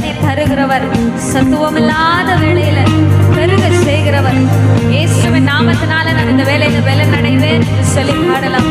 பலனை தருகிறவர். சத்துவம் இல்லாத வேலையில பெருக செய்கிறவர். இயேசுவின் நாமத்தினால நான் இந்த வேலையில வெள்ள நடைவேன் சொல்லி பாடலாம்.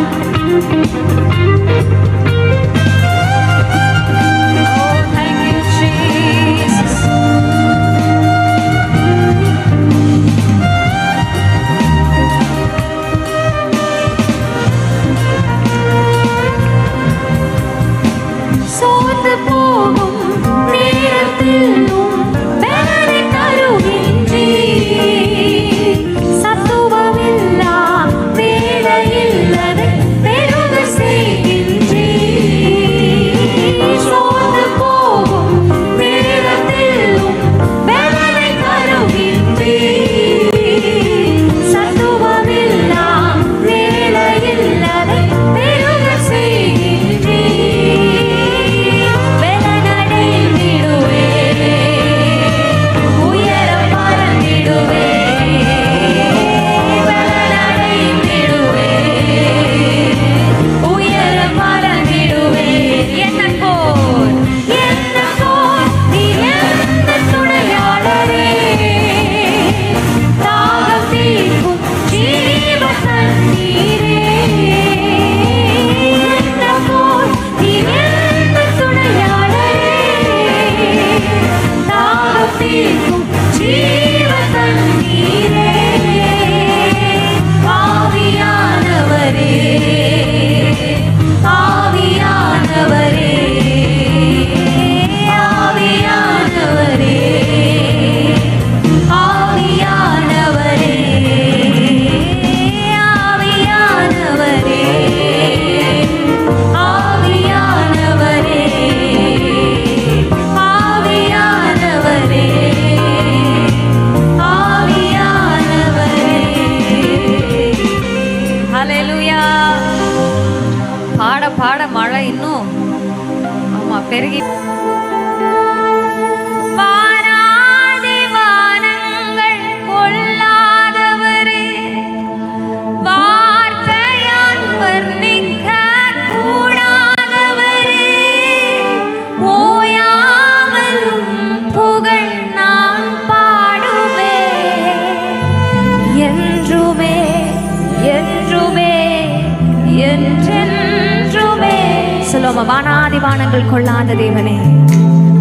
ஞானாதிவானங்கள் கொள்ளாத தேவனே.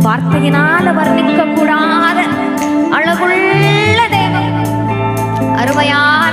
வார்த்தையினால வர்ணிக்க கூடாத அழகுள்ள தேவன். அருமையான